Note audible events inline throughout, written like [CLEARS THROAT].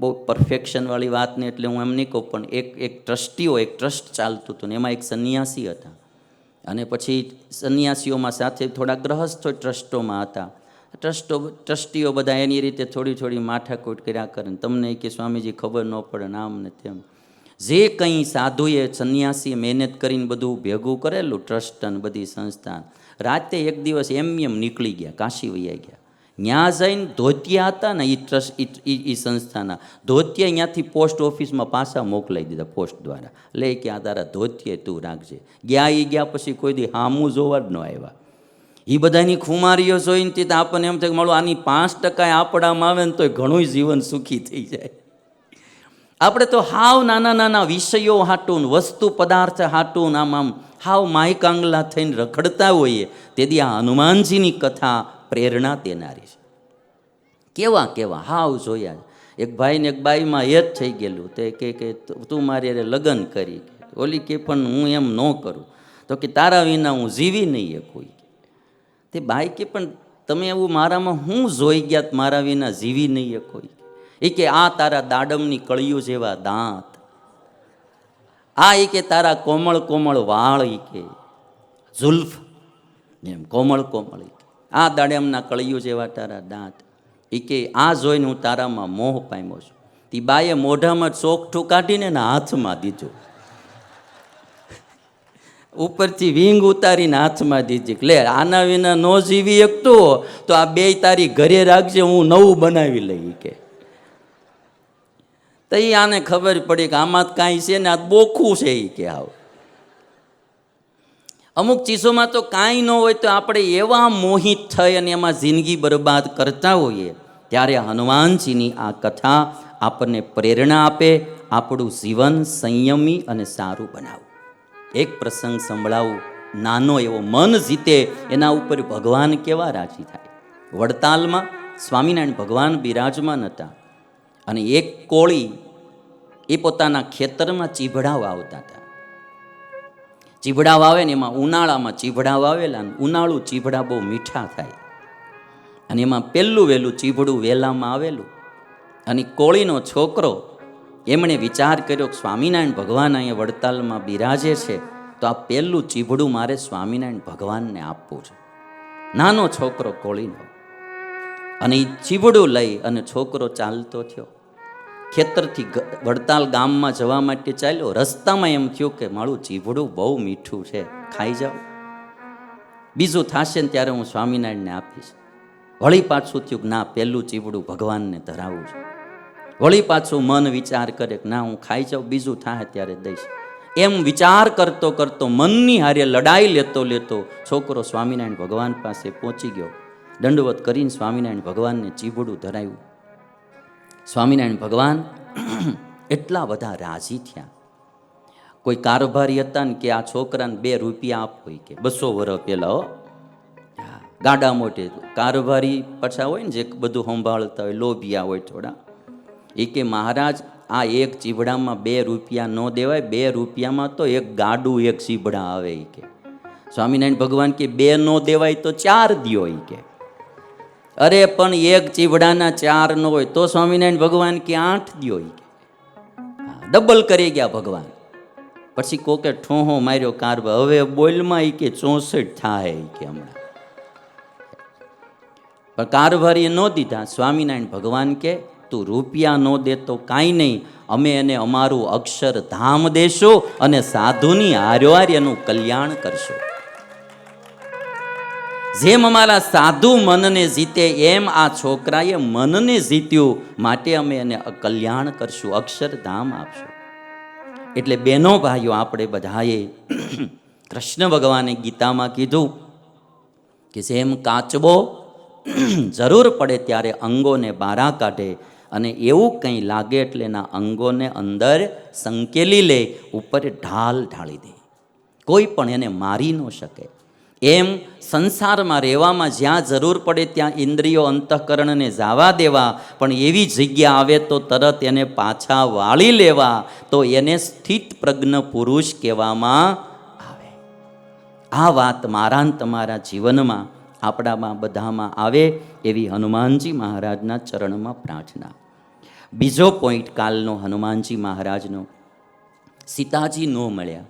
બહુ પરફેક્શનવાળી વાત ને એટલે હું એમ નહીં કહું, પણ એક એક ટ્રસ્ટીઓ, એક ટ્રસ્ટ ચાલતું હતું ને એમાં એક સંન્યાસી હતા. અને પછી સંન્યાસીઓમાં સાથે થોડા ગ્રહસ્થો ટ્રસ્ટોમાં હતા. ટ્રસ્ટો, ટ્રસ્ટીઓ બધા એની રીતે થોડી થોડી માથાકૂટ કર્યા કરે તમને કે સ્વામીજી ખબર ન પડે ને આમ ને તેમ. જે કંઈ સાધુએ, સંન્યાસીએ મહેનત કરીને બધું ભેગું કરેલું ટ્રસ્ટ અને બધી સંસ્થા. રાતે એક દિવસ એમ એમ નીકળી ગયા, કાશી વૈયા ગયા. ત્યાં જઈને ધોતિયા હતા ને એ ટ્રસ્ટ એ સંસ્થાના. ધોતિયા અહીંયાથી પોસ્ટ ઓફિસમાં પાછા મોકલાઈ દીધા પોસ્ટ દ્વારા. લે કે આ તારા ધોતિયે તું રાખજે. ગયા એ ગયા પછી કોઈ દી હામું જોવા જ ન આવ્યા. એ બધાની ખુમારીઓ જોઈને તે તો આપણને એમ થાય કે મારું આની પાંચ ટકા આપણામાં આવે ને તોય ઘણું જીવન સુખી થઈ જાય. આપણે તો હાવ નાના નાના વિષયો હાટું ને વસ્તુ પદાર્થ હાટું ને આમ આમ હાવ માયકાંગલા થઈને રખડતા હોઈએ. તેથી આ હનુમાનજીની કથા પ્રેરણા દેનારી છે. કેવા કેવા હાવ જોયા. એક ભાઈને એક બાઈમાં એ જ થઈ ગયેલું. તે કે કે તું મારી અરે લગ્ન કરી. ઓલી કે પણ હું એમ ન કરું. તો કે તારા વિના હું જીવી નહીં કોઈ તે બાઈ કે પણ તમે એવું મારામાં હું જોઈ ગયા મારા વિના જીવી નહીં કોઈ એ કે આ તારા દાડમની કળિયું જેવા દાંત. આ એ કે તારા કોમળ કોમળ વાળ એ કે ઝુલ્ફ. એમ કોમળ કોમળ આ દાડમના કળિયું જેવા તારા દાંત. એ કે, આ જોઈને હું તારામાં મોહ પામ્યો છું. તી બાએ મોઢામાં ચોકઠું કાઢીને એના હાથમાં દીધું. ઉપરથી વિંગ ઉતારીને હાથમાં દીધી. લે, આના વિના નો જીવી એકતો તો આ બે તારી ઘરે રાખજે, હું નવું બનાવી લઈ કે. તો એ આને ખબર પડી કે આમાં કાંઈ છે ને, આ બોખું છે એ કે આવ. અમુક ચીજોમાં તો કાંઈ ન હોય તો આપણે એવા મોહિત થઈ અને એમાં જિંદગી બરબાદ કરતા હોઈએ, ત્યારે હનુમાનજીની આ કથા આપણને પ્રેરણા આપે, આપણું જીવન સંયમી અને સારું બનાવું. એક પ્રસંગ સંભળાવું, નાનો એવો મન જીતે, એના ઉપર ભગવાન કેવા રાજી થાય? વડતાલમાં સ્વામિનારાયણ ભગવાન બિરાજમાન હતા અને એક કોળી એ પોતાના ખેતરમાં ચીભડાવા આવતા હતા. ચીભડા વાવે ને એમાં ઉનાળામાં ચીભડા વાવેલા ને ઉનાળું ચીભડા બહુ મીઠા થાય. અને એમાં પહેલું વહેલું ચીભડું વેલામાં આવેલું. અને કોળીનો છોકરો એમણે વિચાર કર્યો કે સ્વામિનારાયણ ભગવાન અહીંયા વડતાલમાં બિરાજે છે, તો આ પહેલું ચીભડું મારે સ્વામિનારાયણ ભગવાનને આપવું છે. નાનો છોકરો કોળીનો. અને એ ચીબડું લઈ અને છોકરો ચાલતો થયો. ખેતરથી વડતાલ ગામમાં જવા માટે ચાલ્યો. રસ્તામાં એમ થયું કે મારું ચીબડું બહુ મીઠું છે. ખાઈ જાઉં બીજું થશે ને ત્યારે હું સ્વામિનારાયણને આપીશ. વળી પાછું થયું કે ના પહેલું ચીવડું ભગવાનને ધરાવું છે. વળી પાછું મન વિચાર કરે કે ના, હું ખાઈ જાઉં, બીજું થાય ત્યારે દઈશ. એમ વિચાર કરતો કરતો મનની હારે લડાઈ લેતો લેતો છોકરો સ્વામિનારાયણ ભગવાન પાસે પહોંચી ગયો. દંડવત કરીને સ્વામિનારાયણ ભગવાનને ચીબડું ધરાવ્યું. સ્વામિનારાયણ ભગવાન [CLEARS THROAT] એટલા બધા રાજી થયા. કોઈ કારોબારી હતા ને કે આ છોકરાને બે રૂપિયા આપો કે, બસો વર્ષ પહેલાં હો. ગાડા મોટે કારોબારી પાછા હોય ને જે બધું સંભાળતા હોય, લોભિયા હોય થોડા. એ કે, મહારાજ, આ એક ચીબડામાં બે રૂપિયા ન દેવાય, બે રૂપિયામાં તો એક ગાડું, એક ચીબડા આવે એ કે. સ્વામિનારાયણ ભગવાન કે, બે ન દેવાય તો ચાર દિયો એ કે. અરે પણ એક ચીવડાના ચાર ન હોય તો સ્વામિનારાયણ ભગવાન કે આઠ દ્યો ડબલ કરી ગયા ભગવાન. પછી કોકે ઠોહો માર્યો કારબ હવે બોલમાં એ કે ચોસઠ થાય કે હમણાં. પણ કારભારીએ ન દીધા. સ્વામિનારાયણ ભગવાન કે, તું રૂપિયા ન દે તો કાંઈ નહીં. અમે એને અમારું અક્ષર ધામ દેશું અને સાધુની આર્યો એનું કલ્યાણ કરશું. જેમ અમારા સાધુ મનને જીતે, એમ આ છોકરાએ મનને જીત્યું. માટે અમે એને કલ્યાણ કરશું, અક્ષરધામ આપશું. એટલે બેનો ભાઈઓ, આપણે બધાએ [CLEARS THROAT] કૃષ્ણ ભગવાને ગીતામાં કીધું કે જેમ કાચબો [CLEARS THROAT] જરૂર પડે ત્યારે અંગોને બારા કાઢે અને એવું કંઈ લાગે એટલે એના અંગોને અંદર સંકેલી લે, ઉપર ઢાલ ઢાળી દે. કોઈ પણ એને મારી ન શકે. એમ સંસારમાં રહેવામાં જ્યાં જરૂર પડે ત્યાં ઇન્દ્રિયો અંતઃકરણને જાવા દેવા, પણ એવી જગ્યા આવે તો તરત એને પાછા વાળી લેવા, તો એને સ્થિત પ્રજ્ઞ પુરુષ કહેવામાં આવે. આ વાત મારા તમારા જીવનમાં, આપણામાં, બધામાં આવે એવી હનુમાનજી મહારાજના ચરણમાં પ્રાર્થના. બીજો પોઈન્ટ કાલનો હનુમાનજી મહારાજનો. સીતાજી ન મળ્યા.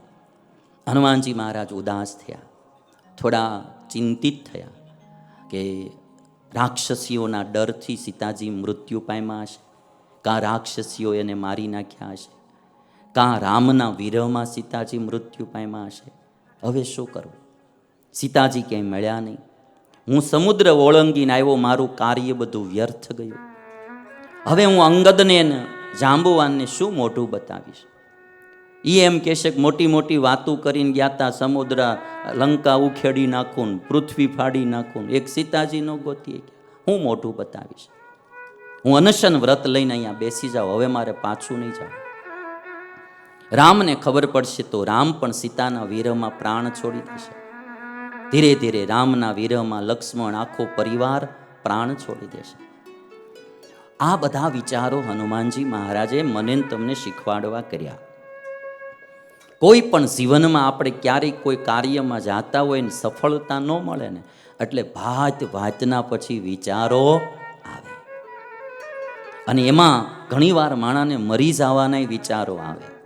હનુમાનજી મહારાજ ઉદાસ થયા. થોડા ચિંતિત થયા કે રાક્ષસીઓના ડરથી સીતાજી મૃત્યુ પામ્યા હશે. કાં રાક્ષસીઓ એને મારી નાખ્યા હશે? કાં રામના વિરહમાં સીતાજી મૃત્યુ પામ્યા હશે? હવે શું કરવું? સીતાજી ક્યાંય મળ્યા નહીં. હું સમુદ્ર ઓળંગીને આવ્યો, મારું કાર્ય બધું વ્યર્થ ગયું. હવે હું અંગદને જાંબુવાનને શું મોઢું બતાવીશ? એ એમ કહેશે કે મોટી મોટી વાતો કરીને ગયા તા સમુદ્ર, લંકા ઉખેડી નાખું પૃથ્વી ફાડી નાખું એક સીતાજી નો ગોતીએ હું મોઢું બતાવીશ. હું અનશન વ્રત લઈને અહીંયા બેસી જાઉં. હવે મારે પાછું નહીં જાવ. રામને ખબર પડશે તો રામ પણ સીતાના વિરહમાં પ્રાણ છોડી દેશે. ધીરે ધીરે રામના વિરહમાં લક્ષ્મણ આખો પરિવાર પ્રાણ છોડી દેશે. આ બધા વિચારો હનુમાનજી મહારાજે મને તમને શીખવાડવા કર્યા. કોઈ પણ જીવનમાં આપણે ક્યારેક કોઈ કાર્યમાં જાતા હોય ને સફળતા ન મળે ને, એટલે ભાત ભાતના પછી વિચારો આવે. અને એમાં ઘણીવાર માણાને મરી જવાના વિચારો આવે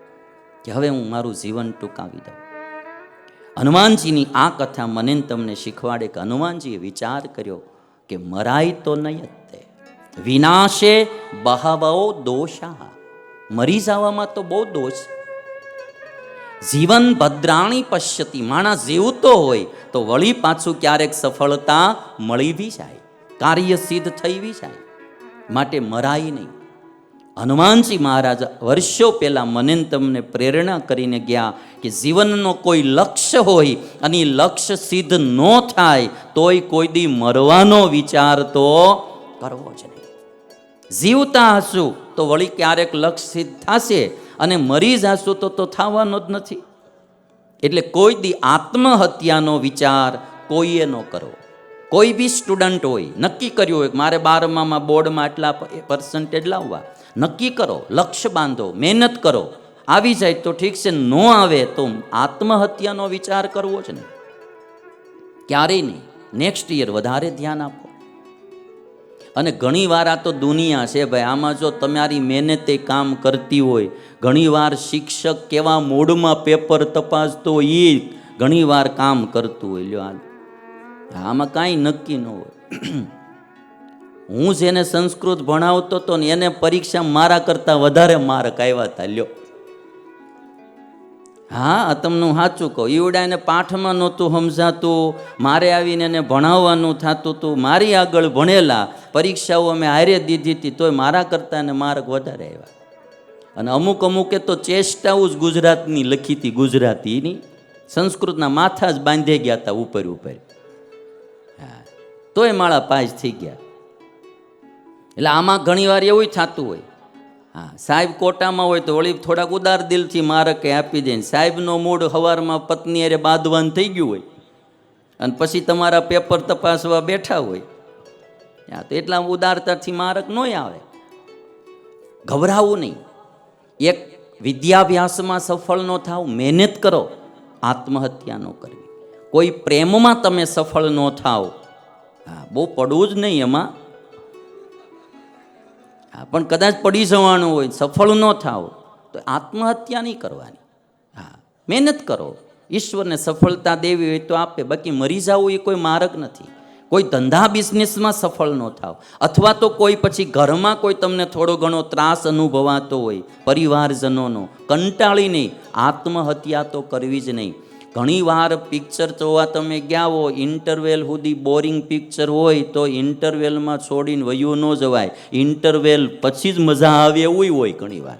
કે હવે હું મારું જીવન ટૂંકાવી દઉં. હનુમાનજીની આ કથા મને તમને શીખવાડે કે હનુમાનજીએ વિચાર કર્યો કે મરાય તો નહીં તે. વિનાશે બહાવો દોષા મરી જવામાં તો બહુ દોષ. જીવન ભદ્રાણી પશ્યતી માણસ જીવતો હોય, તો વળી પાછું ક્યારેક સફળતા મળી બી જાય, કાર્ય સિદ્ધ થઈ બી જાય, માટે મરાય નહીં. હનુમાનજી મહારાજ વર્ષો પહેલાં મને તમને પ્રેરણા કરીને ગયા કે જીવનનો કોઈ લક્ષ્ય હોય અને એ લક્ષ્ય સિદ્ધ ન થાય, તોય કોઈ દી મરવાનો વિચાર તો કરવો જ નહીં. જીવતા હશું, તો વળી ક્યારેક લક્ષ્ય સિદ્ધ થશે અને મરી જશું તો તો થવાનો જ નથી. એટલે કોઈ દી આત્મહત્યાનો વિચાર કોઈએ ન કરવો કોઈ બી સ્ટુડન્ટ હોય, નક્કી કર્યું હોય મારે બારમામાં બોર્ડમાં આટલા પર્સન્ટેજ લાવવા. નક્કી કરો, લક્ષ્ય બાંધો, મહેનત કરો. આવી જાય તો ઠીક છે, ન આવે તો આત્મહત્યાનો વિચાર કરવો જ નહીં. ક્યારેય નહીં. નેક્સ્ટ યર વધારે ધ્યાન આપો. અને ઘણીવાર આ તો દુનિયા છે ભાઈ. આમાં જો તમારી મહેનતે કામ કરતી હોય ઘણીવાર શિક્ષક કેવા મૂડમાં પેપર તપાસતો હોય એ ઘણીવાર કામ કરતું હોય. લ્યો આમાં કાંઈ નક્કી ન હોય. [CLEARS THROAT] હું જેને સંસ્કૃત ભણાવતો હતો ને એને પરીક્ષા મારા કરતાં વધારે માર્ક આવ્યા હતા લ્યો. હા તમને સાચું કહું. ઈવડાને પાઠમાં નહોતું સમજાતું, મારે આવીને એને ભણાવવાનું થતું હતું મારી આગળ ભણેલા, પરીક્ષાઓ અમે હારે દીધી હતી, તોય મારા કરતાં એને માર્ક વધારે આવ્યા. અને અમુક અમુકે તો ચેષ્ટાઓ જ ગુજરાતની લખી હતી, ગુજરાતીની. સંસ્કૃતના માથા જ બાંધી ગયા હતા ઉપર ઉપર. હા, તોય માળા પાસ થઈ ગયા. એટલે આમાં ઘણીવાર એવું થતું હોય. હા, સાહેબ કોટામાં હોય તો વળી થોડાક ઉદાર દિલથી મારકે આપી દે સાહેબનો મૂડ હવારમાં પત્ની અરે બાંધવાન થઈ ગયું હોય અને પછી તમારા પેપર તપાસવા બેઠા હોય. હા, તો એટલા ઉદારતાથી મારક ન આવે. ગભરાવું નહીં. એક વિદ્યાભ્યાસમાં સફળ ન થાવ, મહેનત કરો, આત્મહત્યા ન કરવી. કોઈ પ્રેમમાં તમે સફળ ન થાવ. હા, બહુ પડવું જ નહીં એમાં. પણ કદાચ પડી જવાનું હોય, સફળ ન થાવ, તો આત્મહત્યા નહીં કરવાની. હા, મહેનત કરો. ઈશ્વરને સફળતા દેવી હોય તો આપે, બાકી મરી જવું એ કોઈ માર્ગ નથી. કોઈ ધંધા બિઝનેસમાં સફળ ન થાવ. અથવા તો કોઈ પછી ઘરમાં કોઈ તમને થોડો ઘણો ત્રાસ અનુભવાતો હોય, પરિવારજનોનો કંટાળી નહીં આત્મહત્યા તો કરવી જ નહીં. ઘણીવાર પિક્ચર જોવા તમે ગયા હો ઇન્ટરવેલ સુધી બોરિંગ પિક્ચર હોય તો ઇન્ટરવેલમાં છોડીને વયું ન જવાય. ઇન્ટરવેલ પછી જ મજા આવે એવું હોય ઘણીવાર.